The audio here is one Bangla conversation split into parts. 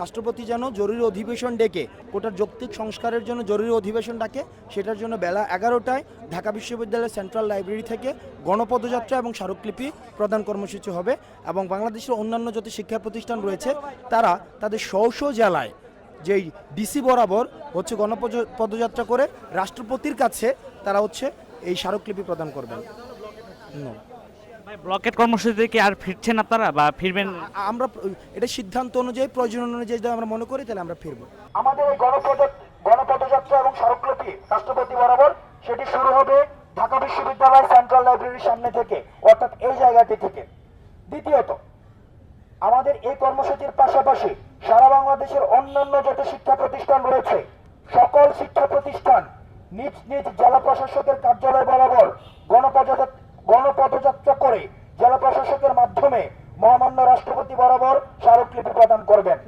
রাষ্ট্রপতি যেন জরুরি অধিবেশন ডেকে, কোটার যৌক্তিক সংস্কারের জন্য জরুরি অধিবেশন ডাকে, সেটার জন্য বেলা এগারোটায় ঢাকা বিশ্ববিদ্যালয়ের সেন্ট্রাল লাইব্রেরি থেকে গণপদযাত্রা এবং স্মারকলিপি প্রদান কর্মসূচি হবে এবং বাংলাদেশের অন্যান্য যত শিক্ষা প্রতিষ্ঠান রয়েছে, তারা তাদের স্ব জেলায় যেই ডিসি বরাবর হচ্ছে গণপদ- পদযাত্রা করে রাষ্ট্রপতির কাছে তারা হচ্ছে এই স্মারকলিপি প্রদান করবেন। ব্লকেট কর্মসূচিতে কি আর ফিরছেন আপনারা বা ফিরবেন? আমরা এটা সিদ্ধান্ত অনুযায়ী প্রয়োজন অনুযায়ী যদি আমরা মনে করি তাহলে আমরা ফিরবো। আমাদের এই গণপদ গণপদযাত্রা এবং স্মারকলিপি রাষ্ট্রপতি বরাবর সেটি শুরু হবে ঢাকা বিশ্ববিদ্যালয় সেন্ট্রাল লাইব্রেরির সামনে থেকে অর্থাৎ এই জায়গাটি থেকে। দ্বিতীয়ত আমাদের এই কর্মসূচির পাশাপাশি সারা বাংলাদেশের অন্যান্য যত শিক্ষা প্রতিষ্ঠান রয়েছে। সকল শিক্ষা প্রতিষ্ঠান নিজ নিজ জেলা প্রশাসকের কার্যালয় বরাবর গণপদযাত্রা গণপদযাত্রা করে জেলা প্রশাসকের মাধ্যমে মহামান্য রাষ্ট্রপতি বরাবর স্মারকলিপি প্রদান করবেন।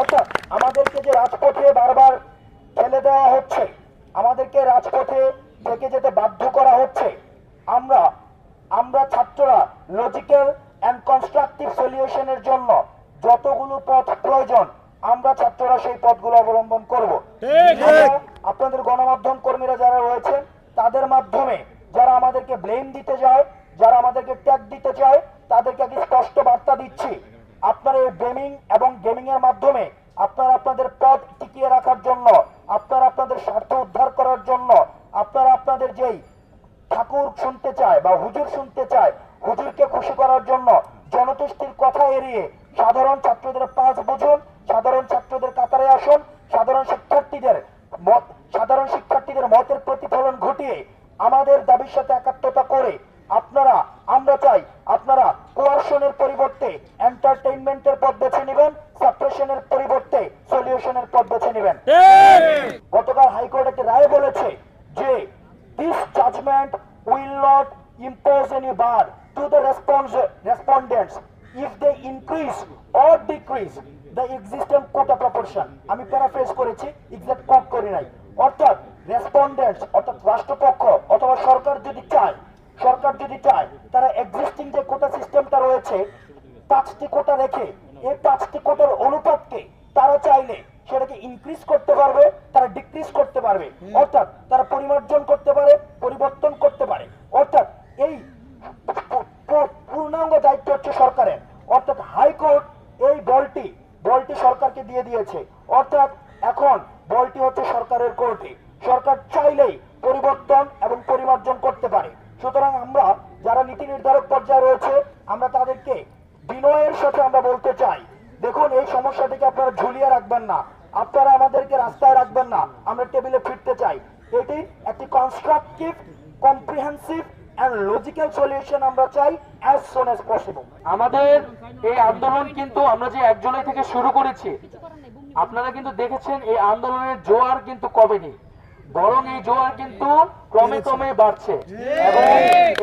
অর্থাৎ আমাদেরকে যে রাজপথে বারবার ঠেলে দেওয়া হচ্ছে আমাদেরকে রাজপথে থেকে যেতে বাধ্য করা হচ্ছে আমরা আমরা ছাত্ররা লজিক্যাল অ্যান্ড কনস্ট্রাকটিভ সলিউশনের জন্য যতগুলো পথ প্রয়োজন আমরা ছাত্ররা সেই পথগুলো অবলম্বন করব। আপনাদের গণমাধ্যম কর্মীরা যারা রয়েছেন তাদের মাধ্যমে যারা আমাদেরকে ব্লেম দিতে যায় যারা আমাদেরকে ট্যাগ দিতে চায় তাদেরকে আগে স্পষ্ট বার্তা দিচ্ছি। আপনারা এই গেমিং এবং গেমিং এর মাধ্যমে আপনারা আপনাদের পদ টিকিয়ে রাখার জন্য, আপনারা আপনাদের স্বার্থ উদ্ধার করার জন্য, আপনারা আপনাদের যেই ঠাকুর শুনতে চায় বা হুজুর শুনতে চায়, হুজুরকে খুশি করার জন্য জনতুষ্টির কথা এড়িয়ে সাধারণ ছাত্রদের পাঁচ বুঝুন, সাধারণ ছাত্রদের কাতারে আসুন, সাধারণ শিক্ষার্থীদের মত, সাধারণ শিক্ষার্থীদের মতের প্রতিফলন ঘটিয়ে আমাদের দাবির সাথে একাত্মতা করে আপনারা আমরা চাই আপনারা কোয়ারশনের পরিবর্তে এন্টারটেইনমেন্টের পথ বেছে নেবেন সাপ্রেশনের পরিবর্তে সলিউশনের পথ বেছে নেবেন। গতকাল হাইকোর্ট একটি রায় বলেছে যে this judgment will not impose any bar to the response, respondents. If they increase or decrease the existing quota proportion আমি প্যারাফ্রেজ করেছি এক্সাক্ট কোট করি নাই। অর্থাৎ রেসপন্ডেন্টস অর্থাৎ রাষ্ট্রপক্ষ অথবা সরকার যদি চায় সরকার যদি চায় তারা এক্সিস্টিং যে কোটা সিস্টেমটা রয়েছে পাঁচটি কোটা রেখে এই পাঁচটি কোটার অনুপাতকে তারা চাইলে সেটাকে ইনক্রিজ করতে পারবে তারা ডিক্রিজ করতে পারবে। অর্থাৎ তারা পরিমার্জন করতে পারে পরিবর্তন করতে পারে। অর্থাৎ এই পূর্ণাঙ্গ দায়িত্ব হচ্ছে সরকারের। অর্থাৎ হাইকোর্ট এই বলটি বলটি সরকারকে দিয়ে দিয়েছে। অর্থাৎ এখন বলটি হচ্ছে সরকারের কোর্টে। সরকার চাইলেই পরিবর্তন এবং পরিমার্জন করতে পারে। সুতরাং আমরা যারা নীতি নির্ধারক পর্যায়ে রয়েছে, আমরা তাদেরকে বিনয়ের সাথে আমরা বলতে চাই। দেখুন, এই সমস্যাটিকে আপনারা ঝুলিয়ে রাখবেন না। আপনারা আমাদেরকে রাস্তায় রাখবেন না। আমরা টেবিলে ফিরতে চাই। এটি একটি constructive comprehensive and logical solution আমরা চাই অ্যাজ সোন অ্যাজ পসিবল আমাদের এই আন্দোলন কিন্তু আমরা যে এক জুলাই থেকে শুরু করেছি, আপনারা কিন্তু দেখেছেন এই আন্দোলনের জোয়ার কিন্তু কমেনি। বরং এই জোয়ার কিন্তু ক্রমে ক্রমে বাড়ছে। এবং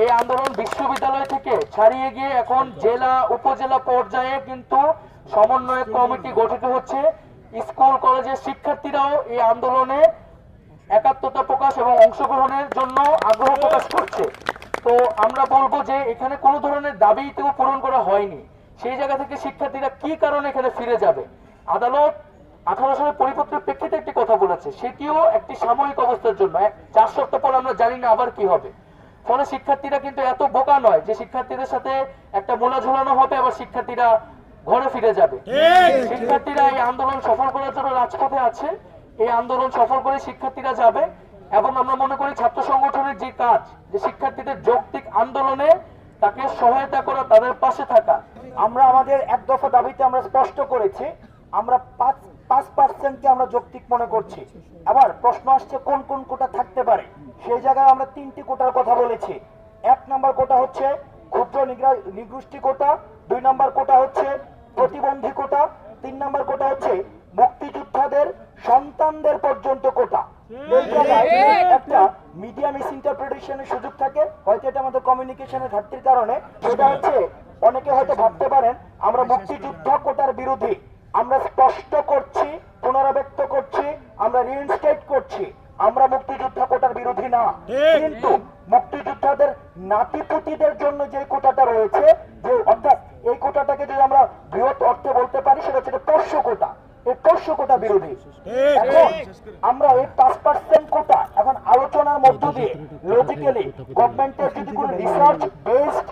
এই আন্দোলন বিশ্ববিদ্যালয় থেকে ছাড়িয়ে গিয়ে এখন জেলা উপজেলা পর্যায়ে কিন্তু সমন্বয় কমিটি গঠিত হচ্ছে। স্কুল কলেজের শিক্ষার্থীরাও এই আন্দোলনে একাত্মতা প্রকাশ এবং অংশগ্রহণের জন্য আগ্রহ প্রকাশ করছে। তো আমরা বলব যে এখানে কোনো ধরনের দাবি তো পূরণ করা হয়নি। সেই জায়গা থেকে শিক্ষার্থীরা কি কারণে এখানে ফিরে যাবে? আদালত আঠারো সালের পরিপত্রের প্রেক্ষিতে একটি কথা বলেছে। সেটিও একটি সাময়িক অবস্থার জন্য। চার সপ্তাহ পর আমরা জানি না আবার কি হবে। ফলে শিক্ষার্থীরা কিন্তু এত বোকা নয় যে শিক্ষার্থীদের সাথে একটা মোলা ঝোলানো হবে আবার শিক্ষার্থীরা ঘরে ফিরে যাবে। শিক্ষার্থীরা এই আন্দোলন সফল করার জন্য রাজপথে আছে। এই আন্দোলন সফল করে শিক্ষার্থীরা যাবে এবং আমরা মনে করি ছাত্র সংগঠনের যে কাজ যে শিক্ষার্থীদের যৌক্তিক আন্দোলনে তাকে সহায়তা করা তাদের পাশে থাকা। আমরা আমাদের এক দফা দাবিতে আমরা স্পষ্ট করেছি আমরা পাঁচ পাঁচ পার্সেন্টকে আমরা যৌক্তিক মনে করছি। আবার প্রশ্ন আসছে কোন কোন কোটা থাকতে পারে? সেই জায়গায় আমরা তিনটি কোটার কথা বলেছি। এক নম্বর কোটা হচ্ছে ক্ষুদ্র নিগ্রা- নিগোষ্ঠী কোটা দুই নম্বর কোটা হচ্ছে প্রতিবন্ধী কোটা তিন নম্বর কোটা হচ্ছে মুক্তিযোদ্ধাদের সন্তানদের পর্যন্ত কোটা। একটা মিডিয়া মিস ইন্টারপ্রিটেশনের সুযোগ থাকে। হয়তো এটা আমাদের কমিউনিকেশনের ঘাটতির কারণে। সেটা হচ্ছে অনেকে হয়তো ভাবতে পারেন আমরা মুক্তিযুদ্ধ কোটার বিরোধী। আমরা স্পষ্ট করছি পুনরাবৃত্ত করছি আমরা রিইনস্টেট করছি। আমরা মুক্তিযোদ্ধা কোটার বিরোধী না। কিন্তু মুক্তিযোদ্ধাদের নাতিপুতিদের জন্য যে কোটাটা রয়েছে যে অর্থাৎ এই কোটাটাকে যদি আমরা বৃহৎ অর্থে বলতে পারি সেটা হচ্ছে পোষ্য কোটা। এই পোষ্য কোটা বিরোধী। এখন আমরা এই পাঁচ পার্সেন্ট কোটা এখন আলোচনার মধ্য দিয়ে লজিক্যালি গভর্নমেন্টের যদি কোনো রিসার্চ বেসড